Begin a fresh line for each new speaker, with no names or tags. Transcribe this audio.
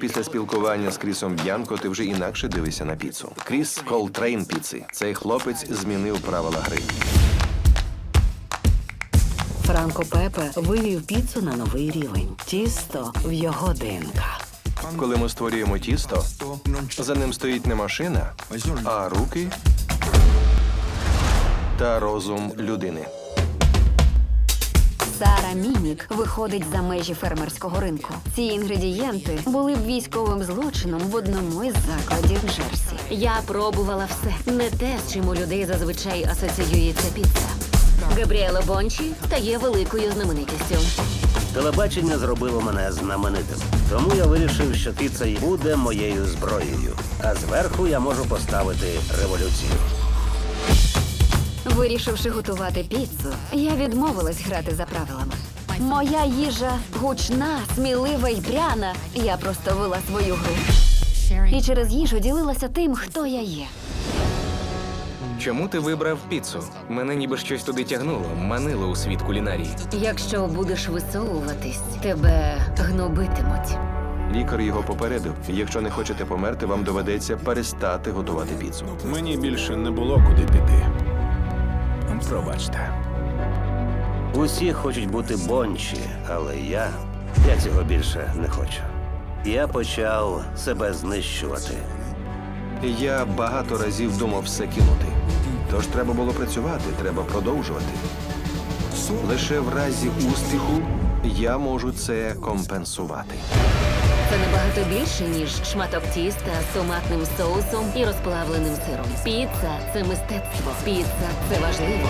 Після спілкування з Крісом Б'янко ти вже інакше дивишся на піцу. Кріс Колтрейн піци. Цей хлопець змінив правила гри.
Франко Пепе вивів піцу на новий рівень. Тісто в його ДНК.
Коли ми створюємо тісто, за ним стоїть не машина, а руки та розум людини.
Сара Мінік виходить за межі фермерського ринку. Ці інгредієнти були б військовим злочином в одному із закладів Джерсі.
Я пробувала все. Не те, з чим у людей зазвичай асоціюється піца. Габріела Бончі та є великою знаменитістю.
Телебачення зробило мене знаменитим. Тому я вирішив, що піца й буде моєю зброєю. А зверху я можу поставити революцію.
Вирішивши готувати піцу, я відмовилась грати за правилами. Моя їжа гучна, смілива й пряна. Я просто вела свою гру. І через їжу ділилася тим, хто я є.
Чому ти вибрав піцу? Мене ніби щось туди тягнуло, манило у світ кулінарії.
Якщо будеш висовуватись, тебе гнобитимуть.
Лікар його попередив. Якщо не хочете померти, вам доведеться перестати готувати піцу.
Мені більше не було куди піти. Пробачте.
Усі хочуть бути бончі, але я, я цього більше не хочу. Я почав себе знищувати.
Я багато разів думав все кинути. Тож треба було працювати, треба продовжувати. Лише в разі успіху я можу це компенсувати.
Це набагато більше, ніж шматок тіста з томатним соусом і розплавленим сиром. Піца це мистецтво. Піца це важливо.